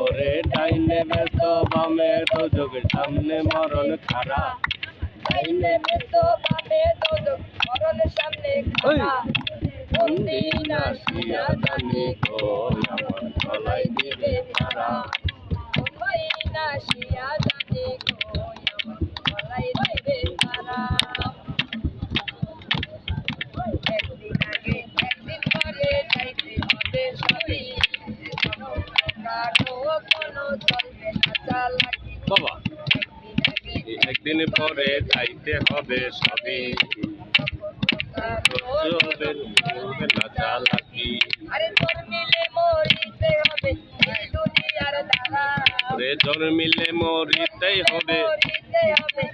ওরে ডাইনে ব্যস্ত বামে তো যোগের সামনে মরণ খারা ডাইনে মেতো বামে দোদক মরণের সামনে খারা জানি আমার বাবা একদিন পরে যাইতে হবে সবই না চালাকি মিলে জন্মিলে মরিতেই হবে। মরিতে হবে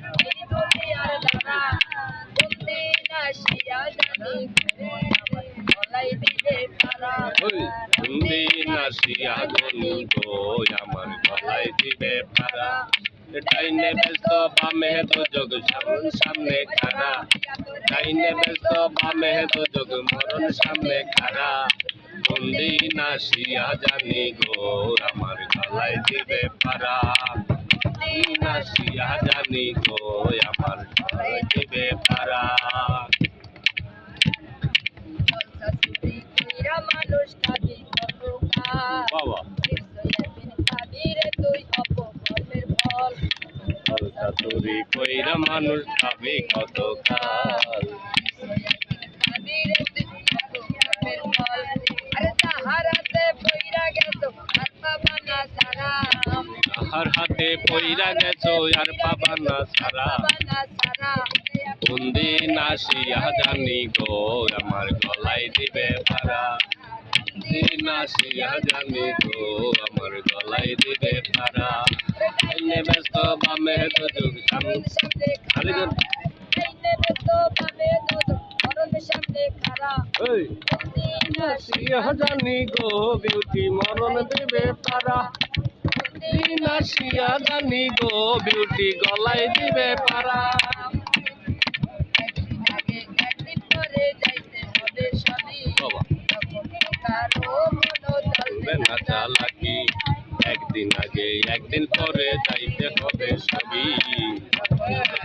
দিবে তারা গনি গো আমার ডাইনে ব্যস্ত বামে তো যোগ, সামনে খারা ডাইনে ব্যস্ত বামে তো যোগ, মরণ সামনে খারা বন্দি নাসিয়া জানি গো, আমার গলায় দিবে পারা। নাসিয়া জানি গো, আমার চুরি কইরা মানুষ খাবি কত কাল। খাবি রে তুই অপকর্মের ফল আরে তাহারাতে বইরা গেছো আর পাবা না সারা আহার হাতে পইরা গেছো, আর পাবা না সারা। পাবা না সারা বন্দি নাসিয়া জানি গো, আমার গলায় দিবে পারা বন্দি নাসিয়া জানি গো আমার গলায় দিবে পারা এনে ব্যস্ত বামে তো যুগ সামনে খালি খারা জন- আইনে তো পাবে তো মরণের সামনে খারা বন্দি জানি গো বিউটি মরণ দেবে পারা বন্দি নাসিয়া জানি গো বিউটি গলায় দিবে পারা চলবে না চালাকি একদিন আগে একদিন পরে যাইতে হবে সবই।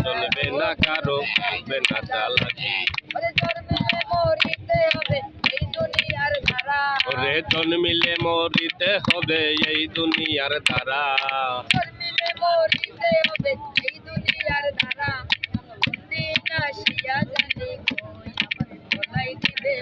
চলবে না কারও চলবে না চালাকি ওরে জন্মিলে মরিতে হবে এই দুনিয়ার ধারা। জন্মিলে মরিতে হবে এই